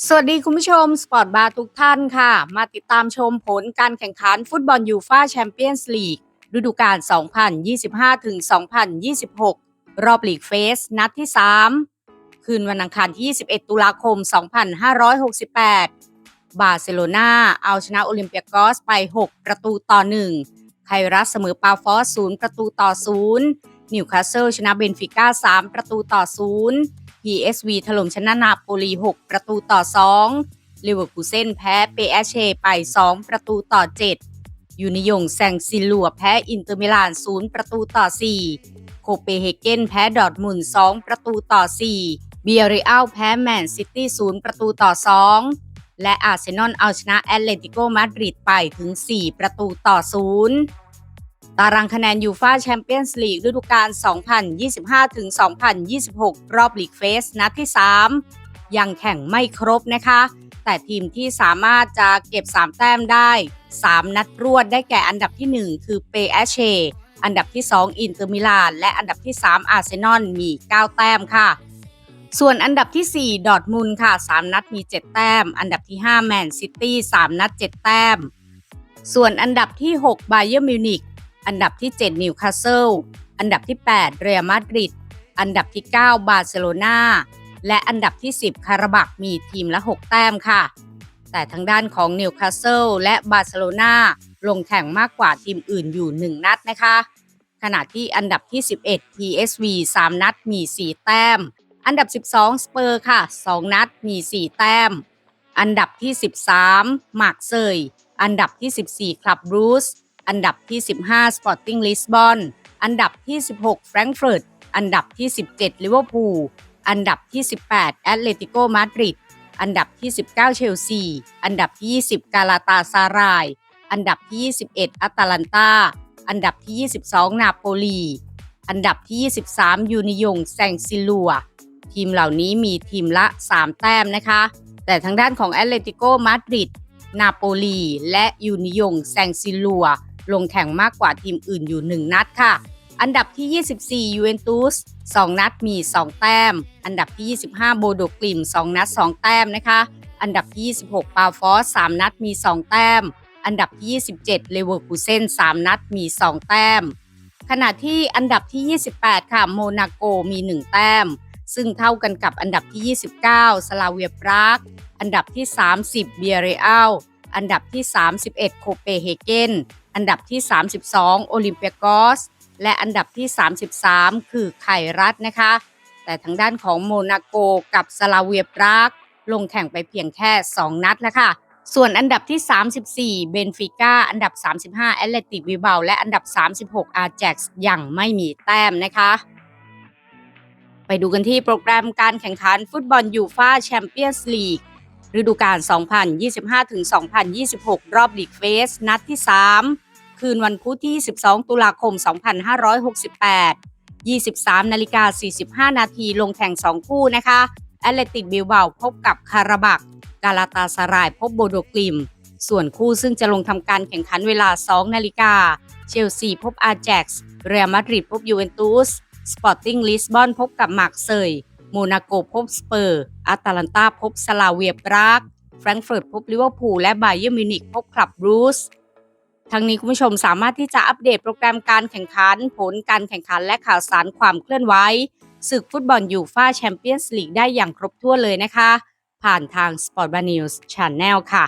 สวัสดีคุณผู้ชม สปอร์ตบาร์ทุกท่านค่ะ มาติดตามชมผลการแข่งขันฟุตบอลยูฟาแชมเปี้ยนส์ลีกฤดูกาล 2025-2026 รอบลีกเฟส นัดที่ 3 คืนวันอังคารที่ 21 ตุลาคม 2568 บาร์เซโลนาเอาชนะโอลิมเปียกอสไป 6 ประตูต่อ 1 ไครัสเสมอปาฟอส 0 ประตูต่อ 0 นิวคาสเซิลชนะเบนฟิก้า 3 ประตูต่อ 0 PSV ถล่มชนะนาโปลี 6 ประตูต่อ2ลิเวอร์พูลเซนแพ้เปเอเชไป 2 ประตูต่อ 7 ยูนิยงแซงซิลัวแพ้อินเตอร์มิลาน 0 ประตูต่อ 4 โคเปเฮเกนแพ้ดอทมุน 2 ประตูต่อ 4 เบียริอัลแพ้แมนซิตี้ 0 ประตูต่อ 2 และอาร์เซนอลเอาชนะแอตเลติโกมาดริดไปถึง 4 ประตูต่อ 0 ตารางคะแนนยูฟาแชมเปี้ยนส์ลีกฤดูกาล 2025-2026 รอบลีกเฟสนัดที่ 3 ยังแข่งไม่ครบนะคะ แต่ทีมที่สามารถจะเก็บ 3 แต้มได้ 3 นัดรวดได้แก่อันดับที่ 1 คือเปเอเชอันดับที่ 2 อินเตอร์มิลานและอันดับที่ 3 อาร์เซนอลมี 9 แต้มค่ะ ส่วนอันดับที่ 4 ดอทมุนค่ะ 3 นัดมี 7 แต้ม อันดับที่ 5 แมนซิตี้ 3 นัด 7 แต้ม ส่วนอันดับที่6ไบเยอร์มิวนิก อันดับที่ 7 นิวคาสเซิล อันดับที่ 8 เรอัลมาดริด อันดับที่ 9 บาร์เซโลนาและอันดับที่ 10 คาราบักมีทีมละ 6 แต้มค่ะ แต่ทางด้านของนิวคาสเซิลและบาร์เซโลนาลงแข่งมากกว่าทีมอื่นอยู่ 1 นัดนะคะ ขณะที่อันดับที่ 11 PSV 3 นัดมี 4 แต้ม อันดับ 12 สเปอร์ค่ะ 2 นัดมี 4 แต้ม อันดับที่ 13 มาร์กเซย อันดับที่ 14 คลับรูส อันดับที่ 15 Sporting Lisbon อันดับที่ 16 Frankfurt อันดับที่ 17 Liverpool อันดับที่ 18 Atletico Madrid อันดับที่ 19 เชลซี อันดับที่ 20 กาลาตาซาราย อันดับที่ 21 อัตแลนตา อันดับที่ 22 นาโปลี อันดับที่ 23 ยูนิยงแซงซิลัว ทีมเหล่านี้มีทีมละ 3 แต้มนะคะ แต่ทางด้านของแอตเลติโกมาดริด นาโปลี และยูนิยงแซงซิลัว ลงแข่งมากกว่าทีมอื่นอยู่ 1 นัดค่ะ อันดับที่ 24ยูเวนตุส2นัดมี 2 แต้ม อันดับที่ 25 โบโดกลิม2 นัด 2 แต้มนะคะ อันดับที่ 26 ปาฟอส 3 นัดมี 2 แต้ม อันดับที่ 27 เลเวอร์คูเซน 3 นัดมี 2 แต้ม ขณะที่อันดับที่ 28 ค่ะโมนาโกมี 1 แต้ม ซึ่งเท่ากันกับอันดับที่ 29 สลาเวียปราก อันดับที่ 30 เบียเรอัล อันดับที่ 31 โคเปเฮเกน อันดับที่ 32 โอลิมเปียกอส และอันดับที่ 33 คือไครัตนะคะ แต่ทางด้านของโมนาโกกับสลาเวียปราก ลงแข่งไปเพียงแค่ 2 นัดแล้วค่ะ ส่วนอันดับที่ 34 เบนฟิก้า อันดับ 35 แอตเลติกวิเบาและอันดับ 36 อาร์แจ็กซ์ยังไม่มีแต้มนะคะไปดูกันที่โปรแกรมการแข่งขันฟุตบอลยูฟาแชมเปี้ยนส์ลีก ฤดูกาล 2025-2026 รอบลีกเฟส นัดที่ 3 คืนวันพุธที่ 12 ตุลาคม 2568 23 นาฬิกา 45 นาทีลงแข่ง 2 คู่นะคะแอตเลติกบิลเบาพบกับคาราบัก กาลาตาสรายพบโบโดกลิม ส่วนคู่ซึ่งจะลงทำการแข่งขันเวลา 2 นาฬิกา เชลซีพบอาร์แจ็กซ์เรอัลมาดริดพบยูเวนตุส สปอร์ติ้งลิสบอนพบกับมาร์กเซย โมนาโกพบสเปอร์อัตแลนตาพบสลาเวียปรากแฟรงก์เฟิร์ตพบลิเวอร์พูลและไบเยอร์มิวนิกพบคลับบรูสทั้งนี้คุณผู้ชมสามารถที่จะอัปเดตโปรแกรมการแข่งขัน ผลการแข่งขันและข่าวสารความเคลื่อนไหวศึกฟุตบอลยูฟาแชมเปี้ยนส์ลีกได้อย่างครบถ้วนเลยนะคะ ผ่านทาง Sport b a News Channel ค่ะ